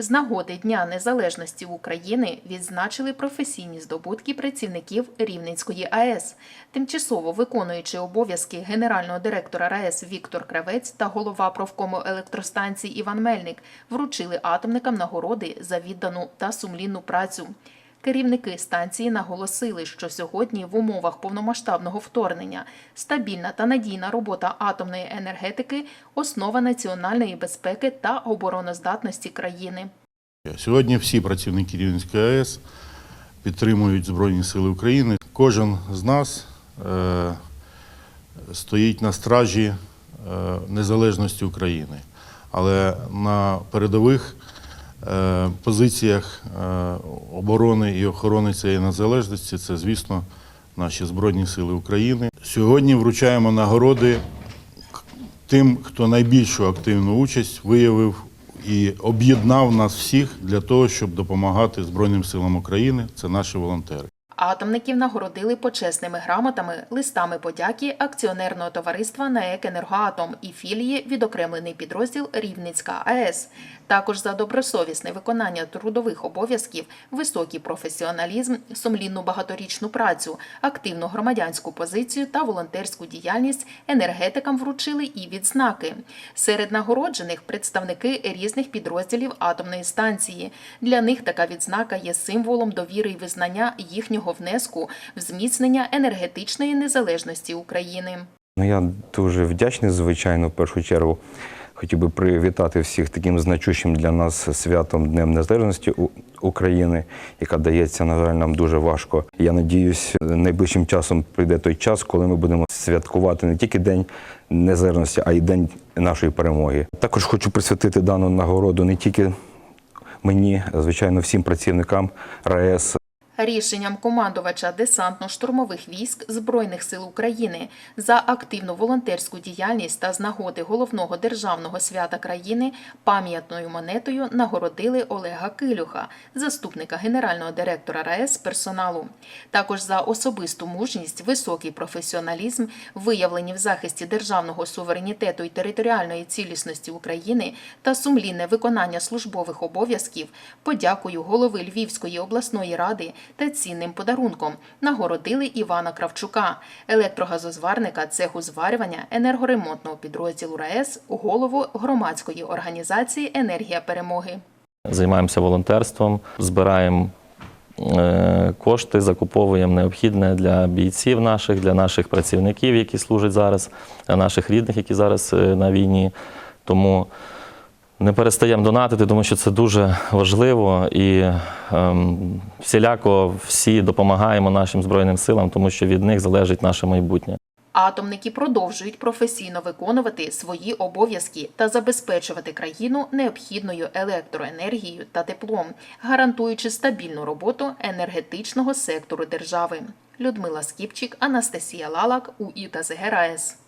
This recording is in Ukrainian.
З нагоди Дня Незалежності України відзначили професійні здобутки працівників Рівненської АЕС. Тимчасово виконуючи обов'язки генерального директора РАЕС Віктор Кравець та голова профкому електростанції Іван Мельник вручили атомникам нагороди за віддану та сумлінну працю. Керівники станції наголосили, що сьогодні в умовах повномасштабного вторгнення стабільна та надійна робота атомної енергетики основа національної безпеки та обороноздатності країни. Сьогодні всі працівники Рівненської АЕС підтримують Збройні Сили України. Кожен з нас е, стоїть на стражі е, незалежності України. Але на передових позиціях е, оборони і охорони цієї незалежності це, звісно, наші Збройні Сили України. Сьогодні вручаємо нагороди тим, хто найбільшу активну участь виявив і об'єднав нас всіх для того, щоб допомагати Збройним силам України. Це наші волонтери. Атомників нагородили почесними грамотами, листами подяки акціонерного товариства НАЕК «Енергоатом» і філії відокремлений підрозділ Рівненська АЕС. Також за добросовісне виконання трудових обов'язків, високий професіоналізм, сумлінну багаторічну працю, активну громадянську позицію та волонтерську діяльність енергетикам вручили і відзнаки. Серед нагороджених представники різних підрозділів атомної станції. Для них така відзнака є символом довіри і визнання їхнього внеску в зміцнення енергетичної незалежності України. Ну, я дуже вдячний, звичайно, в першу чергу. Хотів би привітати всіх таким значущим для нас святом Днем Незалежності України, яка дається, на жаль, нам дуже важко. Я надіюсь, найближчим часом прийде той час, коли ми будемо святкувати не тільки День Незалежності, а й День нашої перемоги. Також хочу присвятити дану нагороду не тільки мені, а звичайно, всім працівникам РАЕС, Рішенням командувача десантно-штурмових військ Збройних сил України за активну волонтерську діяльність та з нагоди головного державного свята країни пам'ятною монетою нагородили Олега Килюха, заступника генерального директора РаЕС персоналу. Також за особисту мужність, високий професіоналізм, виявлені в захисті державного суверенітету і територіальної цілісності України та сумлінне виконання службових обов'язків, подякою голови Львівської обласної ради та цінним подарунком нагородили Івана Кравчука, електрогазозварника цеху зварювання енергоремонтного підрозділу РаЕС, голову громадської організації Енергія перемоги. Займаємося волонтерством, збираємо е, кошти, закуповуємо необхідне для бійців наших, для наших працівників, які служать зараз, для наших рідних, які зараз е, на війні. Тому не перестаємо донатити, тому що це дуже важливо і ем, всіляко всі допомагаємо нашим Збройним силам, тому що від них залежить наше майбутнє. Атомники продовжують професійно виконувати свої обов'язки та забезпечувати країну необхідною електроенергією та теплом, гарантуючи стабільну роботу енергетичного сектору держави. Людмила Скіпчик, Анастасія Лалак, УІТА ЗГРАЕС.